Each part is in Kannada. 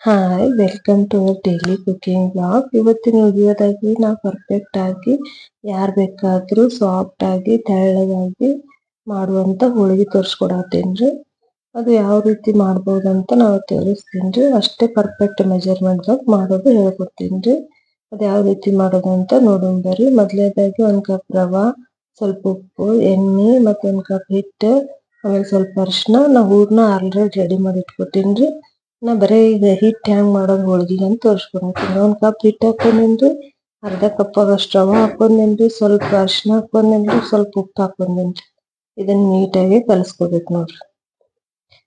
Hi welcome to our daily cooking blog ಇವತ್ತಿನ ವಿಡಿಯೋದಾಗಿ ನಾವು ಪರ್ಫೆಕ್ಟ್ ಆಗಿ ಯಾರು ಬೇಕಾದರೂ ಸಾಫ್ಟ್ ಆಗಿ, ತೆಳ್ಳಗಾಗಿ ಮಾಡುವಂತ ಹೋಳಿಗೆ ತೋರಿಸ್ಕೊಡತ್ತೀನ್ರಿ. ಅದು ಯಾವ ರೀತಿ ಮಾಡ್ಬೋದಂತ ನಾವು ತೋರಿಸ್ತೀನಿ ರೀ ಅಷ್ಟೇ ಪರ್ಫೆಕ್ಟ್ ಮೆಜರ್ಮೆಂಟ್ ಮಾಡೋದು ಹೇಳ್ಕೊಡ್ತೀನಿ ಅದು ಯಾವ ರೀತಿ ಮಾಡೋದು ಅಂತ ನೋಡೋಣ ಬರ್ರಿ. ಮೊದಲನೇದಾಗಿ ಒಂದು ಕಪ್ ರವಾ, ಸ್ವಲ್ಪ ಉಪ್ಪು, ಎಣ್ಣೆ ಮತ್ತು ಒಂದು ಕಪ್ ಹಿಟ್ಟು, ಆಮೇಲೆ ಸ್ವಲ್ಪ ಅರಿಶಿನ, ನಾವು ಊರನ್ನ ಆಲ್ರೆಡಿ ರೆಡಿ ಮಾಡಿ ಇಟ್ಕೊತೀನಿ ನಾ ಬರೇ ಈಗ ಹಿಟ್ ಹೆಂಗ್ ಮಾಡೋದು ಹೋಳ್ಗಿಗೆ ಅಂತ ತೋರಿಸ್ಕೊಡತ್ತೀನಿ ಒಂದ್ ಕಪ್ ಹಿಟ್ ಹಾಕೊಂಡಿನ್ರಿ, ಅರ್ಧ ಕಪ್ ಆಗಷ್ಟು ರವಾ ಸ್ವಲ್ಪ ಅರಿಶಿನ ಹಾಕೊಂಡೇನ್ರಿ, ಸ್ವಲ್ಪ ಉಪ್ಪು ಹಾಕೊಂಡೇನ್ರಿ. ಇದನ್ನ ನೀಟಾಗಿ ಕಲಸ್ಕೋಬೇಕು ನೋಡ್ರಿ.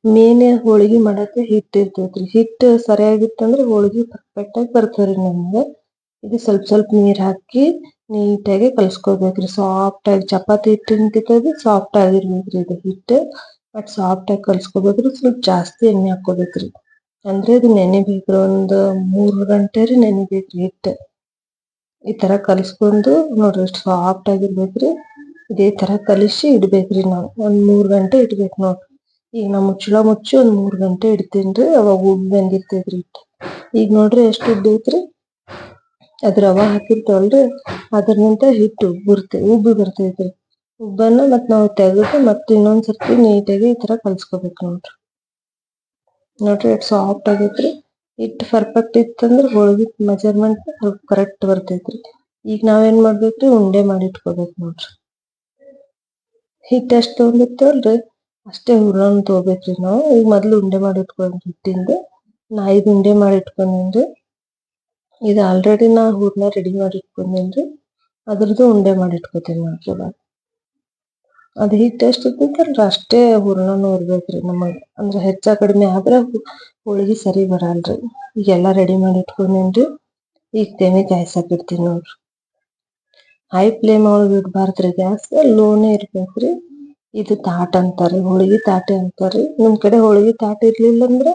ಮೇನ್ ಹೋಳಿಗೆ ಮಾಡಕ್ಕೆ ಹಿಟ್ ಇರ್ತೈತ್ರಿ. ಹಿಟ್ಟು ಸರಿಯಾಗಿತ್ತಂದ್ರ ಹೋಳಿಗೆ ಪರ್ಫೆಕ್ಟ್ ಆಗಿ ಬರ್ತವ್ರಿ ನಮ್ಗೆ. ಇದು ಸ್ವಲ್ಪ ಸ್ವಲ್ಪ ನೀರ್ ಹಾಕಿ ನೀಟಾಗಿ ಕಲಸ್ಕೊಬೇಕ್ರಿ. ಸಾಫ್ಟಾಗಿ ಚಪಾತಿ ಹಿಟ್ಟಿನ ಸಾಫ್ಟ್ ಆಗಿರ್ಬೇಕ್ರಿ ಇದು ಹಿಟ್ಟು ಬಟ್ ಸಾಫ್ಟಾಗಿ ಆಗಿ ಕಲ್ಸ್ಕೊಬೇಕ್ರಿ, ಸ್ವಲ್ಪ ಜಾಸ್ತಿ ಎಣ್ಣೆ ಹಾಕೋಬೇಕ್ರಿ ಅಂದ್ರೆ ಇದು ನೆನಿಬೇಕ್ರಿ, ಒಂದು ಮೂರ್ ಗಂಟೆ ರೀ ನೆನಿಬೇಕ್ರಿ ಹಿಟ್ಟು. ಈ ತರ ಕಲಿಸ್ಕೊಂಡು ನೋಡ್ರಿ ಎಷ್ಟು ಸಾಫ್ಟ್ ಆಗಿರ್ಬೇಕ್ರಿ. ಇದೇ ತರ ಕಲಿಸಿ ಇಡ್ಬೇಕ್ರಿ ನಾವು. ಒಂದ್ ಮೂರ್ ಗಂಟೆ ಇಡ್ಬೇಕು ನೋಡ್ರಿ. ಈಗ ನಾ ಮುಚ್ಚಳ ಮುಚ್ಚಿ ಒಂದ್ ಮೂರ್ ಗಂಟೆ ಇಡ್ತೀನ್ರಿ ಅವಾಗ ಉಬ್ಬ್ ಬಂದಿರ್ತೈತ್ರಿ ಹಿಟ್ಟು. ಈಗ ನೋಡ್ರಿ ಎಷ್ಟು ಉದ್ದೈತ್ರಿ. ಅದ್ ರವಾ ಹಾಕಿರ್ತೇವಲ್ರಿ ಅದ್ರನಿಂದ ಹಿಟ್ಟು ಉಬ್ಬಿ ಉಬ್ಬಿ ಬರ್ತೈತ್ರಿ. ಉಬ್ಬನ್ನ ಮತ್ ನಾವು ತೆಗೆದು ಮತ್ತೆ ಇನ್ನೊಂದ್ ಸರ್ತಿ ನೀಟಾಗಿ ಈ ತರ ಕಲ್ಸ್ಕೊಬೇಕ್ ನೋಡ್ರಿ. ನೋಡ್ರಿ ಎಷ್ಟ್ ಸಾಫ್ಟ್ ಆಗೈತ್ರಿ. ಹಿಟ್ಟು ಪರ್ಫೆಕ್ಟ್ ಇತ್ತಂದ್ರ ಹೋಳ್ಗಿ ಮೆಜರ್ಮೆಂಟ್ ಕರೆಕ್ಟ್ ಬರ್ತೈತ್ರಿ. ಈಗ ನಾವೇನ್ ಮಾಡ್ಬೇಕ್ರಿ? ಉಂಡೆ ಮಾಡಿ ಇಟ್ಕೋಬೇಕು ನೋಡ್ರಿ. ಹಿಟ್ಟು ಎಷ್ಟ್ ತಗೊಂಡಿರ್ತೇವಲ್ರಿ? ಅಷ್ಟೇ ಹೂರಣ ತಗೋಬೇಕ್ರಿ ನಾವು. ಈಗ ಮೊದ್ಲು ಉಂಡೆ ಮಾಡಿ ಇಟ್ಕೊಂಡ್ರಿ ಹಿಟ್ಟಿಂದ. ನಾ ಐದು ಉಂಡೆ ಮಾಡಿ ಇಟ್ಕೊಂಡೇನ್ರಿ ಇದು ಆಲ್ರೆಡಿ ನಾ ಹೂರ್ಣ ರೆಡಿ ಮಾಡಿ ಇಟ್ಕೊಂಡೇನ್ರಿ ಅದ್ರದ್ದು ಉಂಡೆ ಮಾಡಿ ಇಟ್ಕೋತೀನಿ ನೋಡ್ರಿ ಅದ್ ಹಿಟ್ಟು ಎಷ್ಟ್ ಇರ್ತೈತಲ್ರಿ ಅಷ್ಟೇ ಹೂರ್ಣನೂ ಇರ್ಬೇಕ್ರಿ ನಮಗ್. ಅಂದ್ರ ಹೆಚ್ಚ ಕಡಿಮೆ ಆದ್ರ ಹೋಳ್ಗಿ ಸರಿ ಬರಲ್ರಿ. ಈಗೆಲ್ಲಾ ರೆಡಿ ಮಾಡಿ ಇಟ್ಕೊಂಡೇನ್ರಿ. ಈಗ ತೆನೆ ಕಾಯ್ಸಾಕ್ ಇಡ್ತೀನಿ ನೋಡ್ರಿ. ಹೈ ಫ್ಲೇಮ್ ಒಳಗ್ ಇಡ್ಬಾರ್ದ್ರಿ ಗ್ಯಾಸ್ ಲೋನೇ ಇರ್ಬೇಕ್ರಿ. ಇದು ತಾಟ್ ಅಂತಾರಿ ಹೋಳಿಗೆ ತಾಟೆ ಅಂತಾರಿ ನಿಮ್ ಕಡೆ ಹೋಳಿಗೆ ತಾಟ್ ಇರ್ಲಿಲ್ಲ ಅಂದ್ರ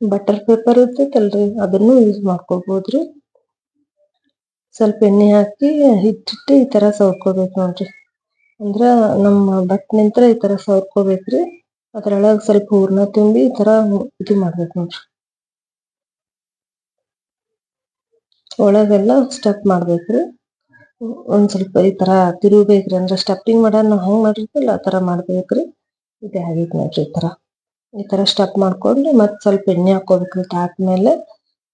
ಬಟರ್ ಪೇಪರ್ ಇರ್ತೈತಲ್ರಿ, ಅದನ್ನು ಯೂಸ್ ಮಾಡ್ಕೋಬಹುದ್ರಿ ಸ್ವಲ್ಪ ಎಣ್ಣೆ ಹಾಕಿ ಹಿಟ್ಟಿಟ್ಟು ಈ ತರ ಸವರ್ಕೋಬೇಕು ನೋಡ್ರಿ. ಅಂದ್ರ ನಮ್ಮ ಬಟ್ ನಿಂತ್ರ ಈ ತರ ಸವರ್ಕೋಬೇಕ್ರಿ ಅದ್ರೊಳಗ್ ಸ್ವಲ್ಪ ಹೂರ್ಣ ತುಂಬಿ ಈ ತರ ಇದು ಮಾಡ್ಬೇಕ್ ನೋಡ್ರಿ. ಒಳಗೆಲ್ಲ ಸ್ಟೆಪ್ ಮಾಡ್ಬೇಕ್ರಿ. ಒಂದ್ ಸ್ವಲ್ಪ ಈ ತರ ತಿರುಗಬೇಕ್ರಿ ಅಂದ್ರ ಸ್ಟೆಪ್ಪಿಂಗ್ ಮಾಡಾನ ನಾವ್ ಹೆಂಗ್ ಆ ತರ ಮಾಡ್ಬೇಕ್ರಿ. ಇದೆ ಆಗೈತ್ ನೋಡ್ರಿ ಈ ತರ. ಈ ತರ ಸ್ಟೆಪ್ ಮಾಡ್ಕೊಂಡು ಮತ್ ಸ್ವಲ್ಪ ಎಣ್ಣೆ ಹಾಕೋಬೇಕ್ರಿ ತಾಟ್ ಮೇಲೆ.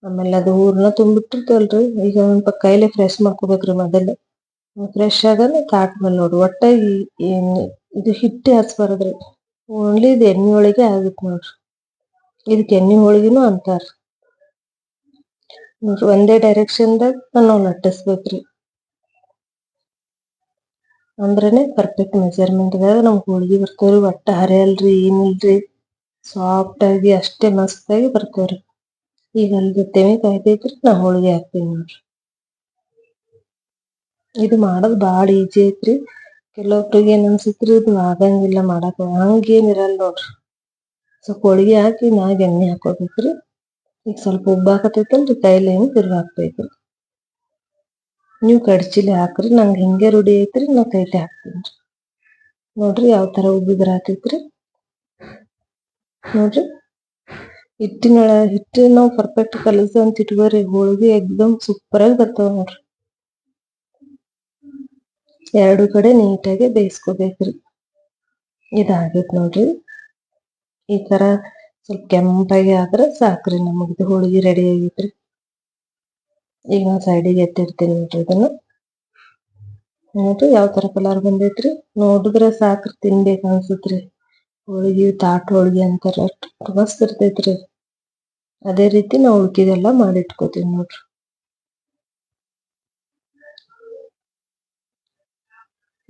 ಆಮೇಲೆ ಅದು ಹೂರ್ಣ ತುಂಬಿಟ್ಟಿರ್ತೇವಲ್ರಿ. ಈಗ ಕೈಲೆ ಫ್ರೆಶ್ ಮಾಡ್ಕೋಬೇಕ್ರಿ ಮೊದಲು ಫ್ರೆಶ್ ತಾಟ್ ಮೇಲೆ ನೋಡ್ರಿ ಒಟ್ಟ ಈ ಇದು ಹಿಟ್ಟೆ ಹಚ್ಬಾರ್ದ್ರಿ ಓನ್ಲಿ ಇದು ಎಣ್ಣೆ ಒಳಗೆ ಆಗುತ್ತೆ ನೋಡ್ರಿ. ಇದಕ್ಕೆ ಎಣ್ಣೆ ಹೋಳಿಗೆನು ಅಂತಾರ. ನೋಡ್ರಿ, ಒಂದೇ ಡೈರೆಕ್ಷನ್ದಾಗ ನಾವು ಲಟ್ಟಿಸ್ಬೇಕ್ರಿ ಅಂದ್ರನೇ ಪರ್ಫೆಕ್ಟ್ ಮೆಜರ್ಮೆಂಟ್ದಾಗ ದಾಗ ನಮ್ಗ್ ಹೋಳಿಗೆ ಬರ್ತೇವ್ರಿ. ಒಟ್ಟ ಹರಿಯಲ್ರಿ ಏನಿಲ್ರಿ ಸಾಫ್ಟ್ ಆಗಿ ಅಷ್ಟೇ ಮಸ್ತಾಗಿ ಬರ್ತೇವ್ರಿ. ಈಗ ಅಲ್ಲಿ ಜೊತೆ ಕಾಯ್ತೈತ್ರಿ ನಾ ಹೋಳಿಗೆ ಹಾಕ್ತೀನಿ ನೋಡ್ರಿ. ಇದು ಮಾಡೋದ್ ಬಾಳ ಈಜಿ ಐತ್ರಿ. ಕೆಲವೊಬ್ರಿಗೆ ಏನ್ ಅನ್ಸತ್ರಿ ಇದು ಆಗಂಗಿಲ್ಲ ಮಾಡಾಕ. ಹಂಗೇನ್ ಇರಲ್ಲ ನೋಡ್ರಿ. ಸ್ವಲ್ಪ ಹೋಳಿಗೆ ಹಾಕಿ ಮ್ಯಾಗ ಎಣ್ಣೆ ಹಾಕೋಬೇಕ್ರಿ. ಈಗ ಸ್ವಲ್ಪ ಉಬ್ಬಾಕತೈತಲ್ರಿ ಕೈಲಿ ಹಿಂಗ್ ತಿರ್ಗಿ ಹಾಕ್ಬೇಕ್ರಿ. ನೀವು ಕಡ್ಚಿಲಿ ಹಾಕ್ರಿ, ನಂಗೆ ಹಿಂಗೆ ರೂಢಿ ಐತ್ರಿ ನಾ ಕೈಲಿ ಹಾಕ್ತೀನಿ. ನೋಡ್ರಿ ಯಾವ ತರ ಉಬ್ಬಿ ಹಾಕೈತ್ರಿ ನೋಡ್ರಿ. ಹಿಟ್ಟಿನೊಳ ಹಿಟ್ಟು ನಾವು ಪರ್ಫೆಕ್ಟ್ ಕಲಸ ಅಂತ ಇಟ್ಕೋರಿ, ಹೋಳಿಗೆ ಎಕ್ದಮ್ ಸೂಪರ್ ಆಗಿ ಬರ್ತಾವ ನೋಡ್ರಿ. ಎರಡು ಕಡೆ ನೀಟಾಗಿ ಬೇಯಿಸ್ಕೋಬೇಕ್ರಿ. ಇದಾಗೈತ್ ನೋಡ್ರಿ. ಈ ತರ ಸ್ವಲ್ಪ ಕೆಂಪಾಗಿ ಆದ್ರೆ ಸಾಕ್ರಿ ನಮಗ್ ಹೋಳಿಗೆ ರೆಡಿ ಆಗೈತ್ರಿ. ಈಗ ನಾವು ಸೈಡಿಗೆ ಎತ್ತಿಡ್ತೀನಿ ನೋಡ್ರಿ ಇದನ್ನ. ನೋಡ್ರಿ ಯಾವ ತರ ಕಲರ್ ಬಂದೈತ್ರಿ. ನೋಡಿದ್ರೆ ಸಾಕ್ರಿ, ತಿನ್ಬೇಕು ಅನ್ಸತ್ರಿ. ಹೋಳಿಗೆ, ತಾಟ್ ಹೋಳಿಗೆ ಅಂತಾರ ಮಸ್ತ್ ಇರ್ತೈತ್ರಿ. ಅದೇ ರೀತಿ ನಾವು ಉಳ್ಕಿದೆಲ್ಲ ಮಾಡಿ ಇಟ್ಕೋತೀವಿ ನೋಡ್ರಿ.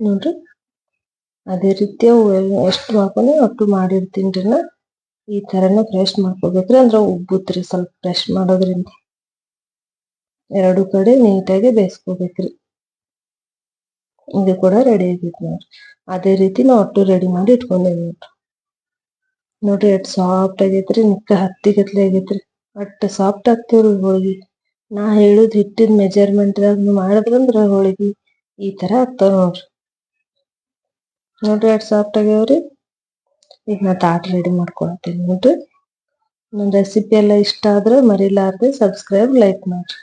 ನೋಡ್ರಿ? ಅದೇ ರೀತಿ ಅವು ಎಷ್ಟು ಮಾಡ್ಕೊಂಡು ಅಷ್ಟು ಮಾಡಿರ್ತೀನಿ ಈ ಥರನೇ ಫ್ರೆಶ್ ಮಾಡ್ಕೋಬೇಕ್ರಿ ಅಂದ್ರೆ ಉಬ್ಬುತ್ರಿ ಸ್ವಲ್ಪ ಫ್ರೆಶ್ ಮಾಡೋದ್ರಿಂದ. ಎರಡು ಕಡೆ ನೀಟಾಗಿ ಬೇಯಿಸ್ಕೋಬೇಕ್ರಿ. ಇದು ಕೂಡ ರೆಡಿ ಆಗೈತಿ ನೋಡ್ರಿ. ಅದೇ ರೀತಿ ನಾವು ಒಟ್ಟು ರೆಡಿ ಮಾಡಿ ಇಟ್ಕೊಂಡೇವಿ ನೋಡ್ರಿ. ನೋಡ್ರಿ ಎಷ್ಟು ಸಾಫ್ಟ್ ಆಗೈತ್ರಿ ನಿಕ್ಕ ಹತ್ತಿಗತ್ಲೆ ಆಗೈತ್ರಿ. ಅಷ್ಟ್ ಸಾಫ್ಟ್ ಆಗ್ತೀವ್ರಿ ಹೋಳಿಗೆ. ನಾ ಹೇಳುದು ಹಿಟ್ಟಿನ ಮೆಜರ್ಮೆಂಟ್ ದಾಗ ಮಾಡಿದ್ರಂದ್ರ ಹೋಳಿಗೆ ಈ ತರ ಆಗ್ತಾವ ನೋಡ್ರಿ. ನೋಡ್ರಿ ಎರಡು ಸಾಫ್ಟ್ ಆಗ್ಯಾವ್ರಿ. ಈಗ ನಾ ತಾಟ್ ರೆಡಿ ಮಾಡ್ಕೊಳತ್ತೀನಿ ನೋಡ್ರಿ. ನನ್ನ ರೆಸಿಪಿ ಎಲ್ಲ ಇಷ್ಟ ಆದ್ರೆ ಮರಿಲಾರ್ದೆ ಸಬ್ಸ್ಕ್ರೈಬ್ ಲೈಕ್ ಮಾಡ್ರಿ.